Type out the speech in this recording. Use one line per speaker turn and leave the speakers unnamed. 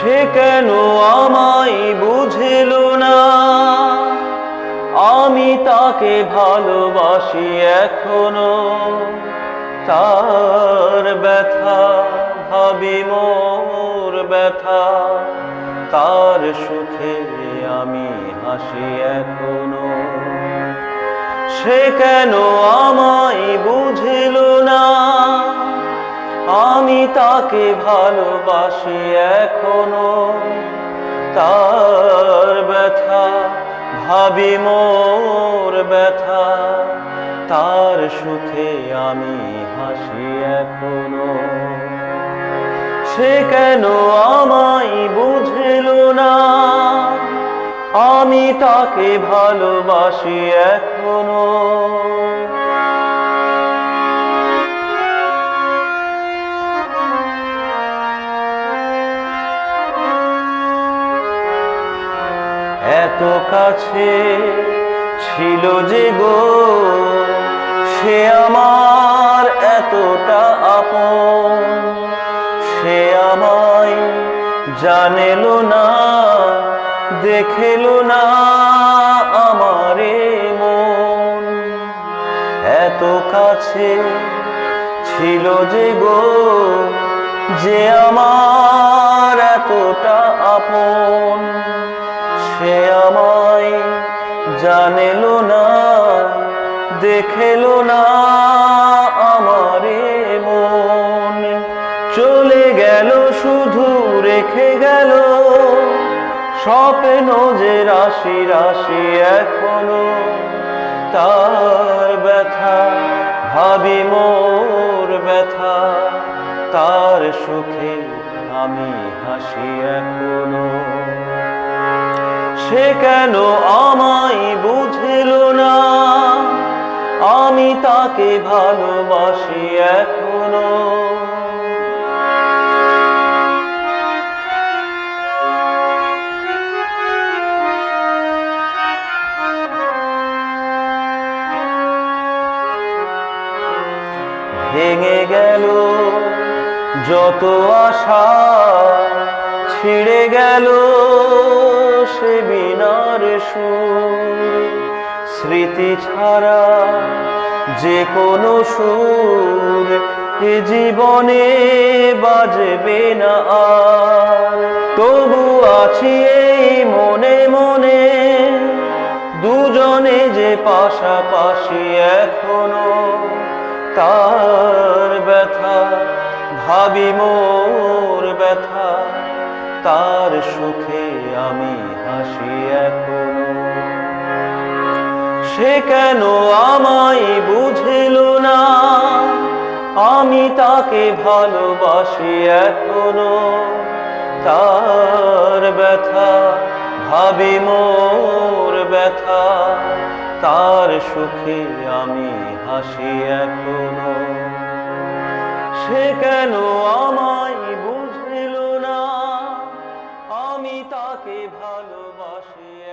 সে কেন আমায় বুঝিল না? আমি তাকে ভালোবাসি এখনও। তার ব্যথা, ভাবি মোর ব্যথা। তার সুখে আমি হাসি এখনও। সে কেন আমায় বুঝিল না? আমি তাকে ভালোবাসি এখনও। তার ব্যথা, ভাবি মোর ব্যথা। তার সুখে আমি হাসি এখনও। সে কেন আমায় বুঝল না? আমি তাকে ভালোবাসি এখনও। এত কাছে ছিল যে গো, সে আমার এতটা আপন। সে আমায় জানেল না, দেখেল না আমারে মন। এত কাছে ছিল যে গো, যে আমার এতটা আপন। জানেল না, দেখেল না আমারে মন। চলে গেল, শুধু রেখে গেল, স্বপ্ন যে রাশি রাশি এখনও। তার ব্যথা, ভাবি মোর ব্যথা, তার সুখে আমি হাসি এখনও। সে কেন আমায় বুঝিল না? আমি তাকে ভালোবাসি এখনও। ভেঙে গেল যত আশা, ছিঁড়ে গেল। সে বিনার সুর। স্মৃতি ছাড়া যে কোনো সুর এ জীবনে বাজবে না আর। তবু আছি এই মনে মনে, দুজনে যে পাশাপাশি এখনও তার ব্যথা, ভাবি মোর ব্যথা। তার সুখে আমি হাসি এখনও। সে কেন আমায় বুঝিল না? আমি তাকে ভালোবাসি এখনও। তার ব্যথা, ভাবি মোর ব্যথা। তার সুখে আমি হাসি এখনও। সে কেন আমায় আমি তাকে ভালোবাসি।